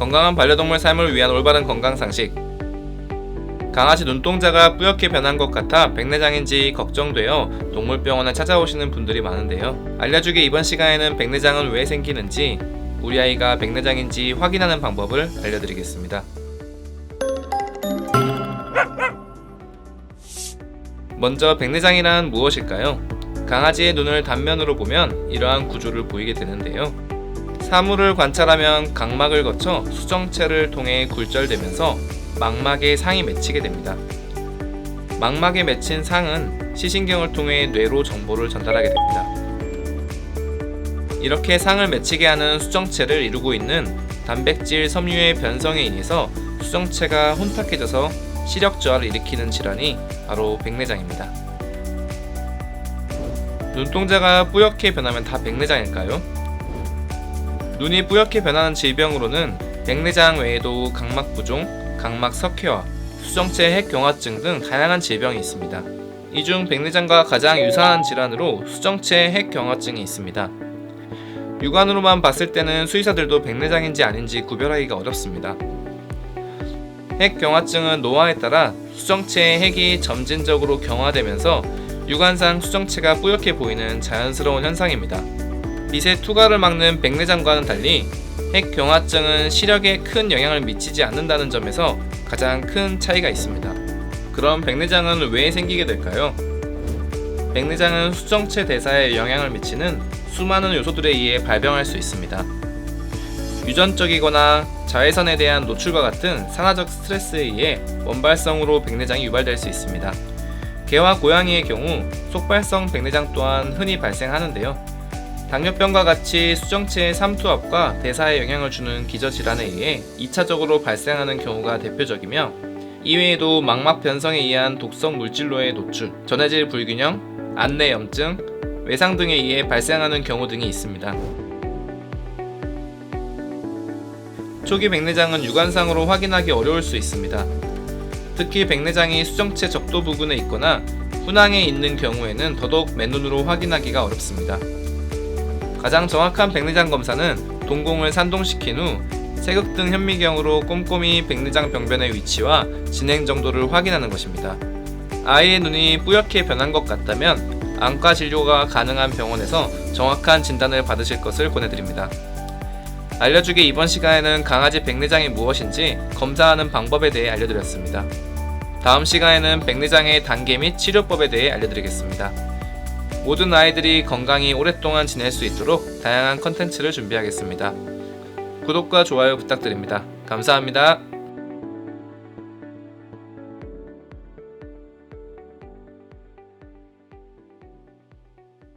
건강한 반려동물 삶을 위한 올바른 건강 상식. 강아지 눈동자가 뿌옇게 변한 것 같아 백내장인지 걱정되어 동물병원에 찾아오시는 분들이 많은데요. 알려주기 이번 시간에는 백내장은 왜 생기는지 우리 아이가 백내장인지 확인하는 방법을 알려드리겠습니다. 먼저 백내장이란 무엇일까요? 강아지의 눈을 단면으로 보면 이러한 구조를 보이게 되는데요. 사물을 관찰하면 각막을 거쳐 수정체를 통해 굴절되면서 망막에 상이 맺히게 됩니다. 망막에 맺힌 상은 시신경을 통해 뇌로 정보를 전달하게 됩니다. 이렇게 상을 맺히게 하는 수정체를 이루고 있는 단백질 섬유의 변성에 의해서 수정체가 혼탁해져서 시력 저하를 일으키는 질환이 바로 백내장입니다. 눈동자가 뿌옇게 변하면 다 백내장일까요? 눈이 뿌옇게 변하는 질병으로는 백내장 외에도 각막 부종, 각막 석회화, 수정체 핵경화증 등 다양한 질병이 있습니다. 이 중 백내장과 가장 유사한 질환으로 수정체 핵경화증이 있습니다. 육안으로만 봤을 때는 수의사들도 백내장인지 아닌지 구별하기가 어렵습니다. 핵경화증은 노화에 따라 수정체의 핵이 점진적으로 경화되면서 육안상 수정체가 뿌옇게 보이는 자연스러운 현상입니다. 빛의 투과를 막는 백내장과는 달리 핵경화증은 시력에 큰 영향을 미치지 않는다는 점에서 가장 큰 차이가 있습니다. 그럼 백내장은 왜 생기게 될까요? 백내장은 수정체 대사에 영향을 미치는 수많은 요소들에 의해 발병할 수 있습니다. 유전적이거나 자외선에 대한 노출과 같은 산화적 스트레스에 의해 원발성으로 백내장이 유발될 수 있습니다. 개와 고양이의 경우 속발성 백내장 또한 흔히 발생하는데요. 당뇨병과 같이 수정체의 삼투압과 대사에 영향을 주는 기저질환에 의해 2차적으로 발생하는 경우가 대표적이며 이외에도 망막 변성에 의한 독성 물질로의 노출, 전해질 불균형, 안내 염증, 외상 등에 의해 발생하는 경우 등이 있습니다. 초기 백내장은 육안상으로 확인하기 어려울 수 있습니다. 특히 백내장이 수정체 적도 부근에 있거나 훈항에 있는 경우에는 더더욱 맨눈으로 확인하기가 어렵습니다. 가장 정확한 백내장 검사는 동공을 산동시킨 후 세극 등 현미경으로 꼼꼼히 백내장 병변의 위치와 진행 정도를 확인하는 것입니다. 아이의 눈이 뿌옇게 변한 것 같다면 안과 진료가 가능한 병원에서 정확한 진단을 받으실 것을 권해드립니다. 알려주기 이번 시간에는 강아지 백내장이 무엇인지 검사하는 방법에 대해 알려드렸습니다. 다음 시간에는 백내장의 단계 및 치료법에 대해 알려드리겠습니다. 모든 아이들이 건강히 오랫동안 지낼 수 있도록 다양한 컨텐츠를 준비하겠습니다. 구독과 좋아요 부탁드립니다. 감사합니다.